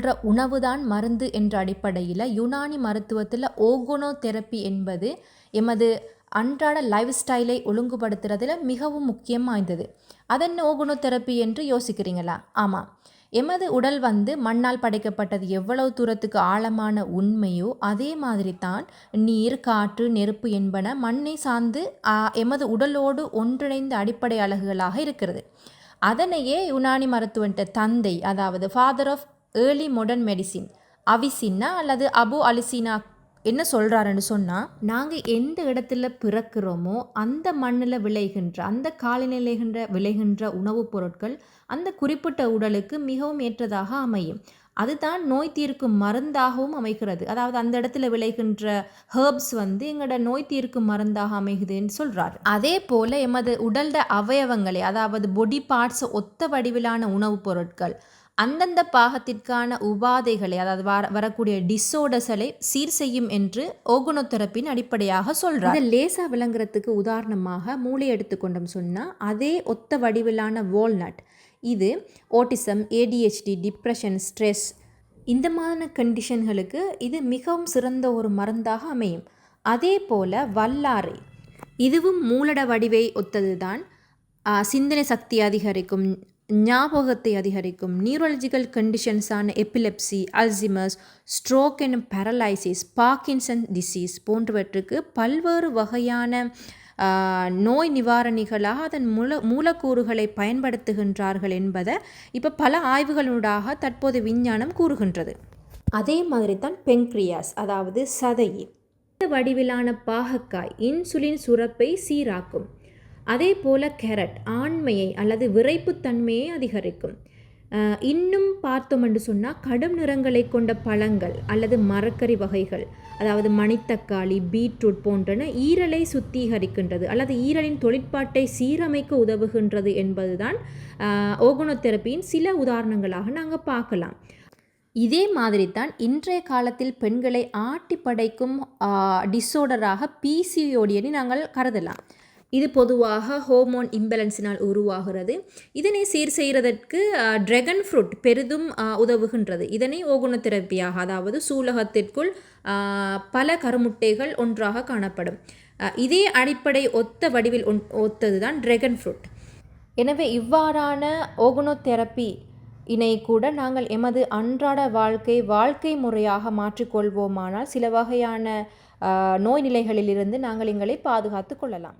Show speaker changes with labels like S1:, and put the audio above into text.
S1: எடுத்துக்கொள்கிற உணவு தான் மருந்து என்ற அடிப்படையில் யுனானி மருத்துவத்தில் ஓகோனோ தெரப்பி என்பது எமது அன்றாட லைஃப் ஸ்டைலை ஒழுங்குபடுத்துறதுல மிகவும் முக்கியம் வாய்ந்தது. அதென்ன ஓகுனோ தெரப்பி என்று யோசிக்கிறீங்களா? ஆமாம் எமது உடல் வந்து மண்ணால் படைக்கப்பட்டது எவ்வளவு தூரத்துக்கு ஆழமான உண்மையோ அதே மாதிரி தான் நீர் காற்று நெருப்பு என்பன மண்ணை சார்ந்து எமது உடலோடு ஒன்றிணைந்த அடிப்படை அழகுகளாக இருக்கிறது. அதனையே யுனானி மருத்துவன்ட்ட தந்தை அதாவது father of early modern medicine Avicenna அல்லது அபு அலிசினா என்ன சொல்கிறாருன்னு சொன்னால் நாங்கள் எந்த இடத்துல பிறக்கிறோமோ அந்த மண்ணில் விளைகின்ற அந்த காலநிலைகின்ற விளைகின்ற உணவுப் பொருட்கள் அந்த குறிப்பிட்ட உடலுக்கு மிகவும் ஏற்றதாக அமையும். அதுதான் நோய் தீர்க்கும் மருந்தாகவும் அமைகிறது. அதாவது அந்த இடத்துல விளைகின்ற ஹேர்ப்ஸ் வந்து எங்களோட நோய் தீர்க்கும் மருந்தாக அமைகுதுன்னு சொல்கிறார் அதே போல் எமது உடல்ட அவயவங்களை அதாவது பொடி பார்ட்ஸ் ஒத்த வடிவிலான உணவுப் பொருட்கள் அந்தந்த பாகத்திற்கான உபாதைகளை அதாவது வர வரக்கூடிய டிஸோர்டர்ஸை சீர் செய்யும் என்று ஓகுனோதெரப்பின் அடிப்படையாக சொல்கிறார் இதை லேசாக விளங்குறதுக்கு உதாரணமாக மூளை எடுத்துக்கொண்டோம் சொன்னால் அதே ஒத்த வடிவிலான வால்நட் இது ஓட்டிசம் ஏடிஹெச்டி டிப்ரெஷன் ஸ்ட்ரெஸ் இந்த மாதிரியான கண்டிஷன்களுக்கு இது மிகவும் சிறந்த ஒரு மருந்தாக அமையும். அதே போல் வல்லாரை இதுவும் மூலட வடிவை ஒத்தது தான் சிந்தனை சக்தி அதிகரிக்கும் ஞாபகத்தை அதிகரிக்கும் நியூரலஜிக்கல் கண்டிஷன்ஸான எப்பிலெப்சி அல்சிமஸ் ஸ்ட்ரோக் எனும் பேரலைசிஸ் பார்க்கின்சன் டிசீஸ் போன்றவற்றுக்கு பல்வேறு வகையான நோய் நிவாரணிகளாக அதன் மூல மூலக்கூறுகளை பயன்படுத்துகின்றார்கள் என்பதை இப்போ பல ஆய்வுகளூடாக தற்போது விஞ்ஞானம் கூறுகின்றது. அதே மாதிரி தான் பெங்க்ரியாஸ் அதாவது சதையின் வடிவிலான பாகக்காய் இன்சுலின் சுரப்பை சீராக்கும். அதே போல் கேரட் ஆண்மையை அல்லது விரைப்புத்தன்மையை அதிகரிக்கும். இன்னும் பார்த்தோம் என்று சொன்னால் கடும் நிறங்களை கொண்ட பழங்கள் அல்லது மரக்கறி வகைகள் அதாவது மணித்தக்காளி பீட்ரூட் போன்றன ஈரலை சுத்திகரிக்கின்றது அல்லது ஈரலின் தொழிற்பாட்டை சீரமைக்க உதவுகின்றது என்பதுதான் ஓகுணோதெரப்பியின் சில உதாரணங்களாக நாங்கள் பார்க்கலாம். இதே மாதிரி தான் இன்றைய காலத்தில் பெண்களை ஆட்டி படைக்கும் டிஸோர்டராக பிசிஓடியனை நாங்கள் கருதலாம். இது பொதுவாக ஹோமோன் இம்பேலன்ஸினால் உருவாகிறது. இதனை சீர் செய்கிறதற்கு ட்ரெகன் ஃப்ரூட் பெரிதும் உதவுகின்றது. இதனை ஓகுணத்தெரப்பியாக அதாவது சூலகத்திற்குள் பல கருமுட்டைகள் ஒன்றாக காணப்படும். இதே அடிப்படை ஒத்த வடிவில் ஒத்தது தான் ட்ரெகன் ஃப்ரூட் எனவே இவ்வாறான ஓகுணோதெரப்பி இணை கூட நாங்கள் எமது அன்றாட வாழ்க்கை வாழ்க்கை முறையாக மாற்றிக்கொள்வோமானால் சில வகையான நோய் நிலைகளிலிருந்து நாங்கள் எங்களை பாதுகாத்து கொள்ளலாம்.